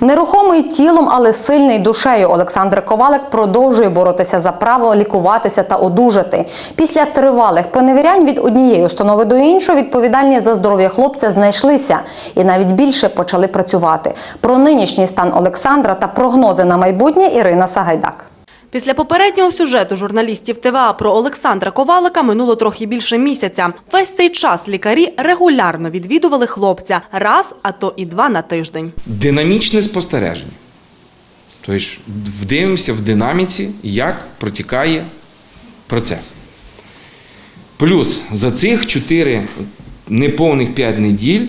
Нерухомий тілом, але сильний душею Олександр Ковалик продовжує боротися за право лікуватися та одужати. Після тривалих поневірянь від однієї установи до іншої відповідальні за здоров'я хлопця знайшлися і навіть більше почали працювати. Про нинішній стан Олександра та прогнози на майбутнє Ірина Сагайдак. Після попереднього сюжету журналістів ТВА про Олександра Ковалика минуло трохи більше місяця. Весь цей час лікарі регулярно відвідували хлопця раз, а то і два на тиждень. динамічне спостереження. Тобто дивимося в динаміці, як протікає процес. Плюс за цих 4 неповних 5 неділь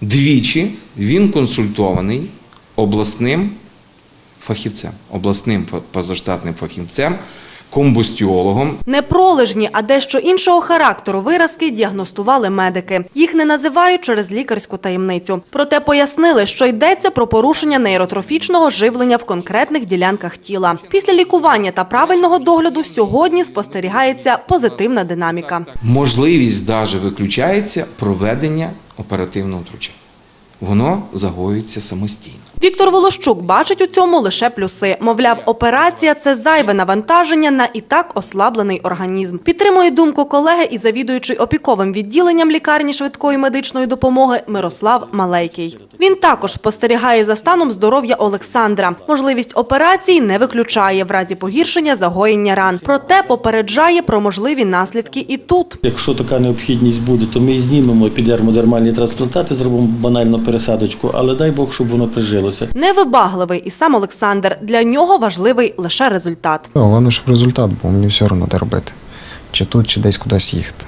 двічі він консультований обласним фахівцем, обласним позаштатним фахівцем, комбустіологом, Не пролежні, а дещо іншого характеру виразки діагностували медики. Їх не називають через лікарську таємницю. Проте пояснили, що йдеться про порушення нейротрофічного живлення в конкретних ділянках тіла. Після лікування та правильного догляду сьогодні спостерігається позитивна динаміка. можливість навіть виключається проведення оперативного втручання. Воно загоюється самостійно. Віктор Волощук бачить у цьому лише плюси. Мовляв, операція це зайве навантаження на і так ослаблений організм. Підтримує думку колеги і завідуючий опіковим відділенням лікарні швидкої медичної допомоги Мирослав Малейкий. Він також спостерігає за станом здоров'я Олександра. Можливість операції не виключає в разі погіршення загоєння ран. Проте попереджає про можливі наслідки і тут. Якщо така необхідність буде, то ми знімемо епідермодермальні трансплантати, зробимо банальну пересадочку, але дай Бог, щоб воно прижилося. Невибагливий і сам Олександр. Для нього важливий лише результат. Головне, щоб результат був, мені все одно де робити. Чи тут, чи десь кудись їхати.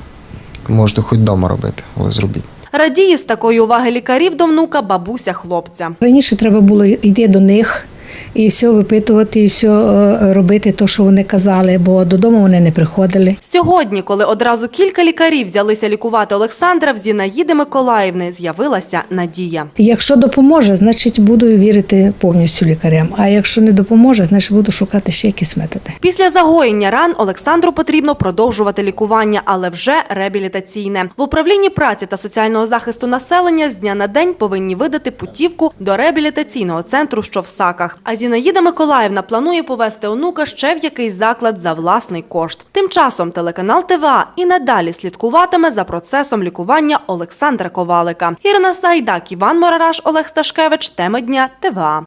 Можете хоч вдома робити, але зробіть. Радіє з такої уваги лікарів до внука бабуся хлопця. Раніше треба було йти до них і все випитувати, і все робити, те, що вони казали, бо додому вони не приходили. Сьогодні, коли одразу кілька лікарів взялися лікувати Олександра, в Зінаїди Миколаївни з'явилася надія. Якщо допоможе, значить буду вірити повністю лікарям. А якщо не допоможе, значить буду шукати ще якісь методи. Після загоєння ран Олександру потрібно продовжувати лікування, але вже реабілітаційне. В управлінні праці та соціального захисту населення з дня на день повинні видати путівку до реабілітаційного центру, що в Саках. А Зінаїда Миколаївна планує повести онука ще в якийсь заклад за власний кошт. Тим часом телеканал ТВА і надалі слідкуватиме за процесом лікування Олександра Ковалика. Ірина Сайдак, Іван Морараш, Олег Сташкевич. Теми дня ТВА.